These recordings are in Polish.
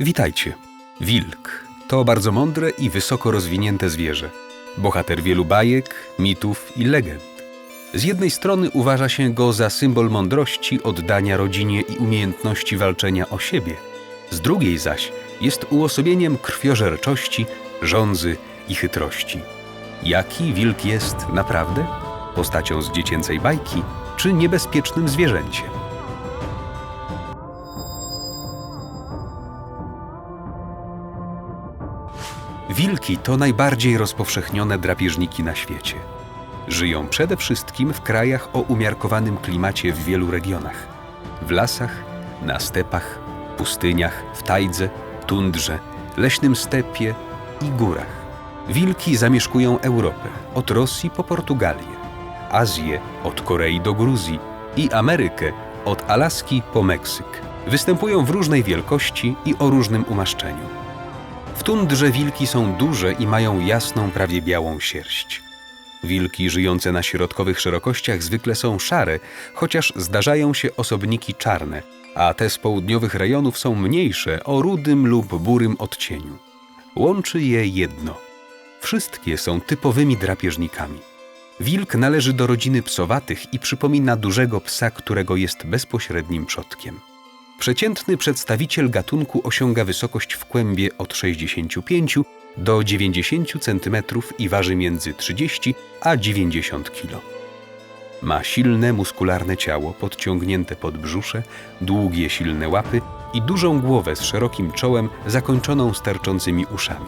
Witajcie. Wilk to bardzo mądre i wysoko rozwinięte zwierzę. Bohater wielu bajek, mitów i legend. Z jednej strony uważa się go za symbol mądrości, oddania rodzinie i umiejętności walczenia o siebie. Z drugiej zaś jest uosobieniem krwiożerczości, żądzy i chytrości. Jaki wilk jest naprawdę? Postacią z dziecięcej bajki czy niebezpiecznym zwierzęciem? Wilki to najbardziej rozpowszechnione drapieżniki na świecie. Żyją przede wszystkim w krajach o umiarkowanym klimacie w wielu regionach. W lasach, na stepach, pustyniach, w tajdze, tundrze, leśnym stepie i górach. Wilki zamieszkują Europę, od Rosji po Portugalię, Azję od Korei do Gruzji i Amerykę od Alaski po Meksyk. Występują w różnej wielkości i o różnym umaszczeniu. Tundrze wilki są duże i mają jasną, prawie białą sierść. Wilki żyjące na środkowych szerokościach zwykle są szare, chociaż zdarzają się osobniki czarne, a te z południowych rejonów są mniejsze, o rudym lub burym odcieniu. Łączy je jedno. Wszystkie są typowymi drapieżnikami. Wilk należy do rodziny psowatych i przypomina dużego psa, którego jest bezpośrednim przodkiem. Przeciętny przedstawiciel gatunku osiąga wysokość w kłębie od 65 do 90 cm i waży między 30 a 90 kg. Ma silne, muskularne ciało, podciągnięte pod brzusze, długie, silne łapy i dużą głowę z szerokim czołem zakończoną sterczącymi uszami.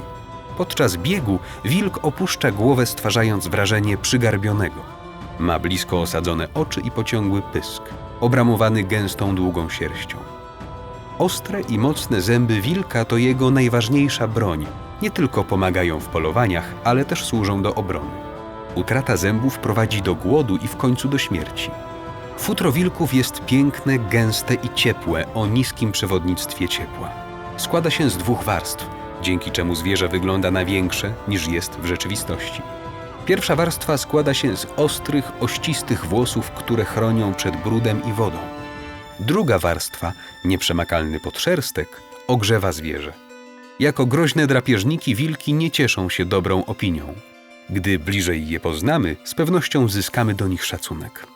Podczas biegu wilk opuszcza głowę, stwarzając wrażenie przygarbionego. Ma blisko osadzone oczy i pociągły pysk, obramowany gęstą, długą sierścią. Ostre i mocne zęby wilka to jego najważniejsza broń. Nie tylko pomagają w polowaniach, ale też służą do obrony. Utrata zębów prowadzi do głodu i w końcu do śmierci. Futro wilków jest piękne, gęste i ciepłe o niskim przewodnictwie ciepła. Składa się z dwóch warstw, dzięki czemu zwierzę wygląda na większe niż jest w rzeczywistości. Pierwsza warstwa składa się z ostrych, ościstych włosów, które chronią przed brudem i wodą. Druga warstwa, nieprzemakalny podszerstek, ogrzewa zwierzę. Jako groźne drapieżniki wilki nie cieszą się dobrą opinią. Gdy bliżej je poznamy, z pewnością zyskamy do nich szacunek.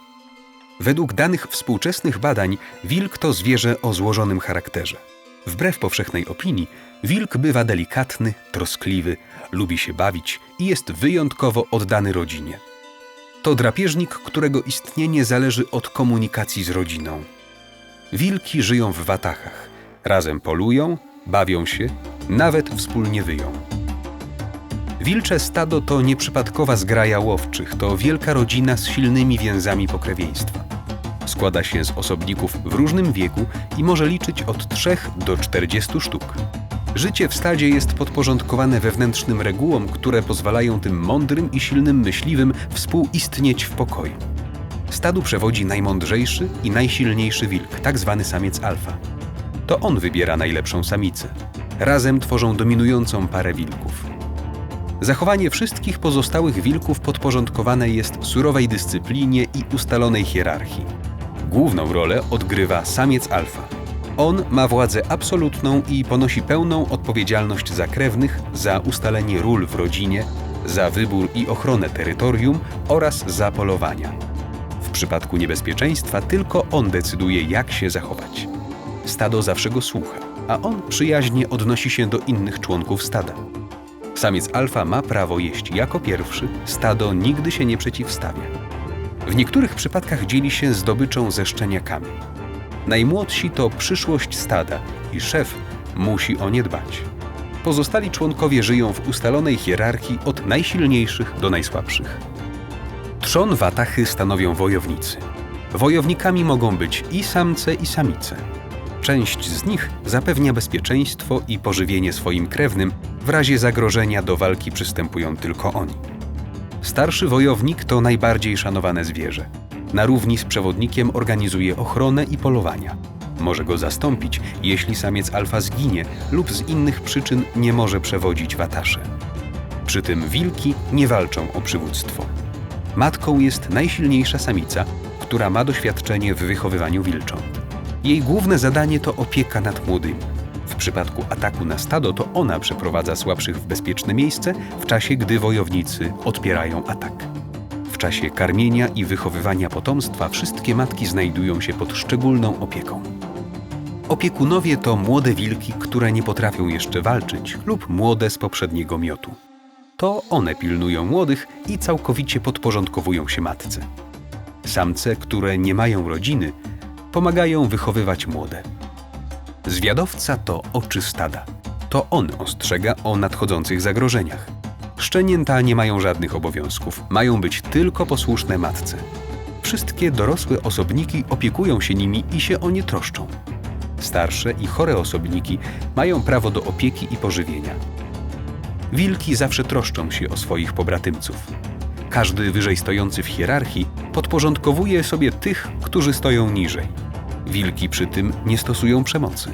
Według danych współczesnych badań, wilk to zwierzę o złożonym charakterze. Wbrew powszechnej opinii, wilk bywa delikatny, troskliwy, lubi się bawić i jest wyjątkowo oddany rodzinie. To drapieżnik, którego istnienie zależy od komunikacji z rodziną. Wilki żyją w watachach. Razem polują, bawią się, nawet wspólnie wyją. Wilcze stado to nieprzypadkowa zgraja łowczych, to wielka rodzina z silnymi więzami pokrewieństwa. Składa się z osobników w różnym wieku i może liczyć od 3 do 40 sztuk. Życie w stadzie jest podporządkowane wewnętrznym regułom, które pozwalają tym mądrym i silnym myśliwym współistnieć w pokoju. Stadu przewodzi najmądrzejszy i najsilniejszy wilk, tak zwany samiec alfa. To on wybiera najlepszą samicę. Razem tworzą dominującą parę wilków. Zachowanie wszystkich pozostałych wilków podporządkowane jest surowej dyscyplinie i ustalonej hierarchii. Główną rolę odgrywa samiec alfa. On ma władzę absolutną i ponosi pełną odpowiedzialność za krewnych, za ustalenie ról w rodzinie, za wybór i ochronę terytorium oraz za polowania. Przypadku niebezpieczeństwa tylko on decyduje, jak się zachować. Stado zawsze go słucha, a on przyjaźnie odnosi się do innych członków stada. Samiec alfa ma prawo jeść jako pierwszy, stado nigdy się nie przeciwstawia. W niektórych przypadkach dzieli się zdobyczą ze szczeniakami. Najmłodsi to przyszłość stada i szef musi o nie dbać. Pozostali członkowie żyją w ustalonej hierarchii od najsilniejszych do najsłabszych. Trzon watachy stanowią wojownicy. Wojownikami mogą być i samce, i samice. Część z nich zapewnia bezpieczeństwo i pożywienie swoim krewnym, w razie zagrożenia do walki przystępują tylko oni. Starszy wojownik to najbardziej szanowane zwierzę. Na równi z przewodnikiem organizuje ochronę i polowania. Może go zastąpić, jeśli samiec alfa zginie lub z innych przyczyn nie może przewodzić watasze. Przy tym wilki nie walczą o przywództwo. Matką jest najsilniejsza samica, która ma doświadczenie w wychowywaniu wilcząt. Jej główne zadanie to opieka nad młodymi. W przypadku ataku na stado to ona przeprowadza słabszych w bezpieczne miejsce w czasie, gdy wojownicy odpierają atak. W czasie karmienia i wychowywania potomstwa wszystkie matki znajdują się pod szczególną opieką. Opiekunowie to młode wilki, które nie potrafią jeszcze walczyć, lub młode z poprzedniego miotu. To one pilnują młodych i całkowicie podporządkowują się matce. Samce, które nie mają rodziny, pomagają wychowywać młode. Zwiadowca to oczy stada. To on ostrzega o nadchodzących zagrożeniach. Szczenięta nie mają żadnych obowiązków, mają być tylko posłuszne matce. Wszystkie dorosłe osobniki opiekują się nimi i się o nie troszczą. Starsze i chore osobniki mają prawo do opieki i pożywienia. Wilki zawsze troszczą się o swoich pobratymców. Każdy wyżej stojący w hierarchii podporządkowuje sobie tych, którzy stoją niżej. Wilki przy tym nie stosują przemocy.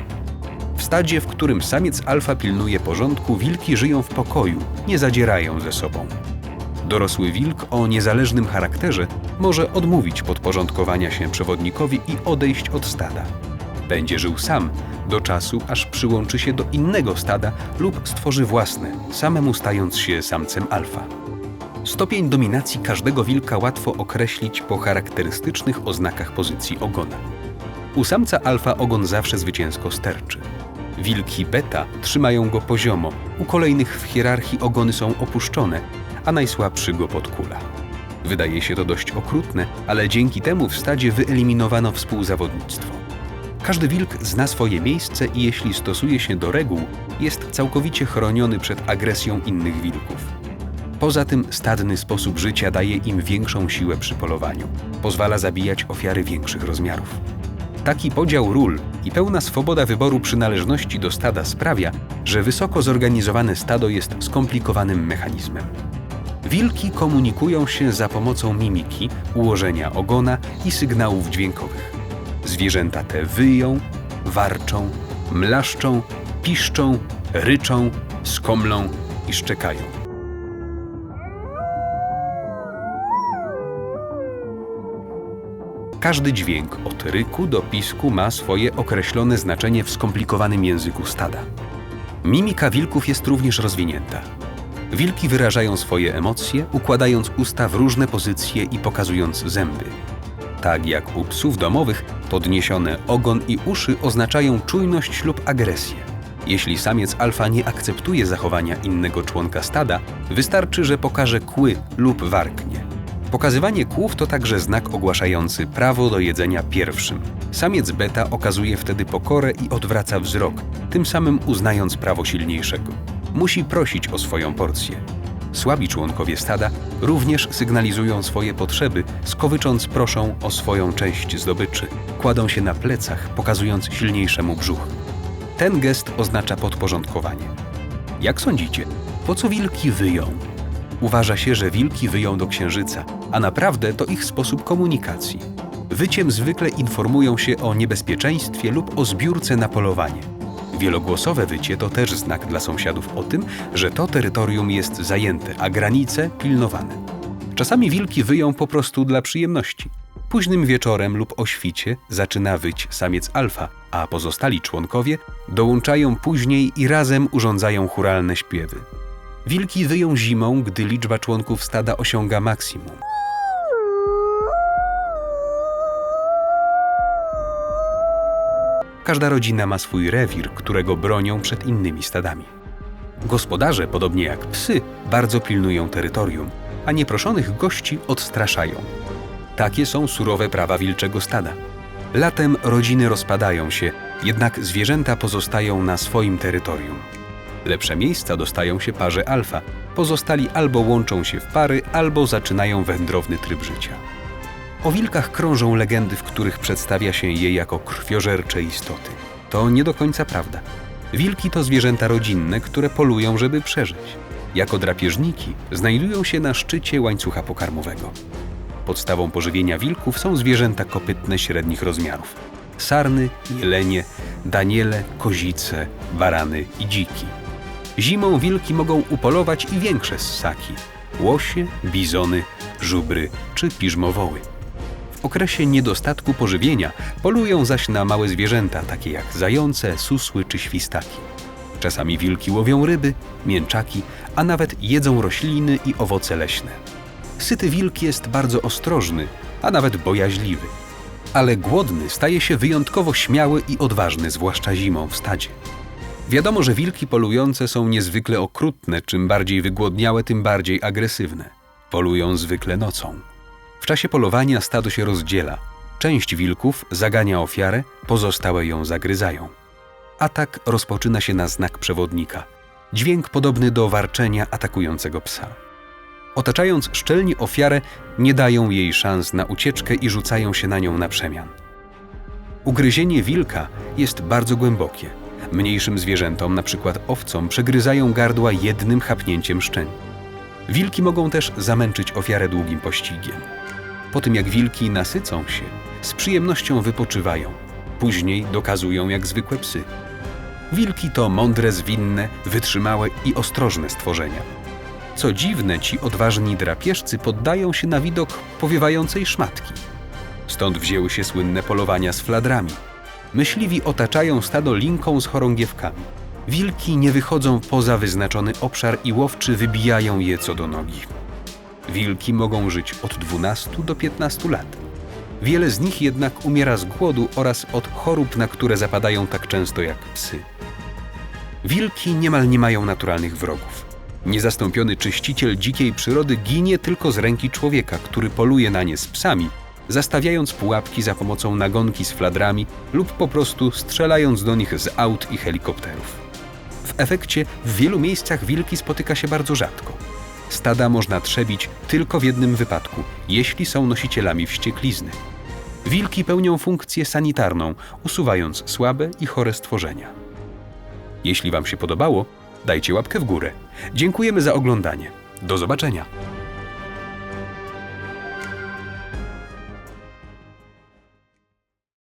W stadzie, w którym samiec alfa pilnuje porządku, wilki żyją w pokoju, nie zadzierają ze sobą. Dorosły wilk o niezależnym charakterze może odmówić podporządkowania się przewodnikowi i odejść od stada. Będzie żył sam do czasu, aż przyłączy się do innego stada lub stworzy własne, samemu stając się samcem alfa. Stopień dominacji każdego wilka łatwo określić po charakterystycznych oznakach pozycji ogona. U samca alfa ogon zawsze zwycięsko sterczy. Wilki beta trzymają go poziomo, u kolejnych w hierarchii ogony są opuszczone, a najsłabszy go podkula. Wydaje się to dość okrutne, ale dzięki temu w stadzie wyeliminowano współzawodnictwo. Każdy wilk zna swoje miejsce i jeśli stosuje się do reguł, jest całkowicie chroniony przed agresją innych wilków. Poza tym stadny sposób życia daje im większą siłę przy polowaniu. Pozwala zabijać ofiary większych rozmiarów. Taki podział ról i pełna swoboda wyboru przynależności do stada sprawia, że wysoko zorganizowane stado jest skomplikowanym mechanizmem. Wilki komunikują się za pomocą mimiki, ułożenia ogona i sygnałów dźwiękowych. Zwierzęta te wyją, warczą, mlaszczą, piszczą, ryczą, skomlą i szczekają. Każdy dźwięk od ryku do pisku ma swoje określone znaczenie w skomplikowanym języku stada. Mimika wilków jest również rozwinięta. Wilki wyrażają swoje emocje, układając usta w różne pozycje i pokazując zęby. Tak jak u psów domowych, podniesione ogon i uszy oznaczają czujność lub agresję. Jeśli samiec alfa nie akceptuje zachowania innego członka stada, wystarczy, że pokaże kły lub warknie. Pokazywanie kłów to także znak ogłaszający prawo do jedzenia pierwszym. Samiec beta okazuje wtedy pokorę i odwraca wzrok, tym samym uznając prawo silniejszego. Musi prosić o swoją porcję. Słabi członkowie stada również sygnalizują swoje potrzeby, skowycząc proszą o swoją część zdobyczy. Kładą się na plecach, pokazując silniejszemu brzuch. Ten gest oznacza podporządkowanie. Jak sądzicie, po co wilki wyją? Uważa się, że wilki wyją do księżyca, a naprawdę to ich sposób komunikacji. Wyciem zwykle informują się o niebezpieczeństwie lub o zbiórce na polowanie. Wielogłosowe wycie to też znak dla sąsiadów o tym, że to terytorium jest zajęte, a granice pilnowane. Czasami wilki wyją po prostu dla przyjemności. Późnym wieczorem lub o świcie zaczyna wyć samiec alfa, a pozostali członkowie dołączają później i razem urządzają churalne śpiewy. Wilki wyją zimą, gdy liczba członków stada osiąga maksimum. Każda rodzina ma swój rewir, którego bronią przed innymi stadami. Gospodarze, podobnie jak psy, bardzo pilnują terytorium, a nieproszonych gości odstraszają. Takie są surowe prawa wilczego stada. Latem rodziny rozpadają się, jednak zwierzęta pozostają na swoim terytorium. Lepsze miejsca dostają się parze alfa. Pozostali albo łączą się w pary, albo zaczynają wędrowny tryb życia. O wilkach krążą legendy, w których przedstawia się je jako krwiożercze istoty. To nie do końca prawda. Wilki to zwierzęta rodzinne, które polują, żeby przeżyć. Jako drapieżniki znajdują się na szczycie łańcucha pokarmowego. Podstawą pożywienia wilków są zwierzęta kopytne średnich rozmiarów. Sarny, jelenie, daniele, kozice, barany i dziki. Zimą wilki mogą upolować i większe ssaki – łosie, bizony, żubry czy piżmowoły. W okresie niedostatku pożywienia polują zaś na małe zwierzęta, takie jak zające, susły czy świstaki. Czasami wilki łowią ryby, mięczaki, a nawet jedzą rośliny i owoce leśne. Syty wilk jest bardzo ostrożny, a nawet bojaźliwy. Ale głodny staje się wyjątkowo śmiały i odważny, zwłaszcza zimą w stadzie. Wiadomo, że wilki polujące są niezwykle okrutne, czym bardziej wygłodniałe, tym bardziej agresywne. Polują zwykle nocą. W czasie polowania stado się rozdziela. Część wilków zagania ofiarę, pozostałe ją zagryzają. Atak rozpoczyna się na znak przewodnika. Dźwięk podobny do warczenia atakującego psa. Otaczając szczelnie ofiarę, nie dają jej szans na ucieczkę i rzucają się na nią na przemian. Ugryzienie wilka jest bardzo głębokie. Mniejszym zwierzętom, np. owcom, przegryzają gardła jednym chapnięciem szczeń. Wilki mogą też zamęczyć ofiarę długim pościgiem. Po tym jak wilki nasycą się, z przyjemnością wypoczywają. Później dokazują jak zwykłe psy. Wilki to mądre, zwinne, wytrzymałe i ostrożne stworzenia. Co dziwne, ci odważni drapieżcy poddają się na widok powiewającej szmatki. Stąd wzięły się słynne polowania z fladrami. Myśliwi otaczają stado linką z chorągiewkami. Wilki nie wychodzą poza wyznaczony obszar i łowczy wybijają je co do nogi. Wilki mogą żyć od 12 do 15 lat. Wiele z nich jednak umiera z głodu oraz od chorób, na które zapadają tak często jak psy. Wilki niemal nie mają naturalnych wrogów. Niezastąpiony czyściciel dzikiej przyrody ginie tylko z ręki człowieka, który poluje na nie z psami, zastawiając pułapki za pomocą nagonki z fladrami lub po prostu strzelając do nich z aut i helikopterów. W efekcie w wielu miejscach wilki spotyka się bardzo rzadko. Stada można trzebić tylko w jednym wypadku, jeśli są nosicielami wścieklizny. Wilki pełnią funkcję sanitarną, usuwając słabe i chore stworzenia. Jeśli Wam się podobało, dajcie łapkę w górę. Dziękujemy za oglądanie. Do zobaczenia.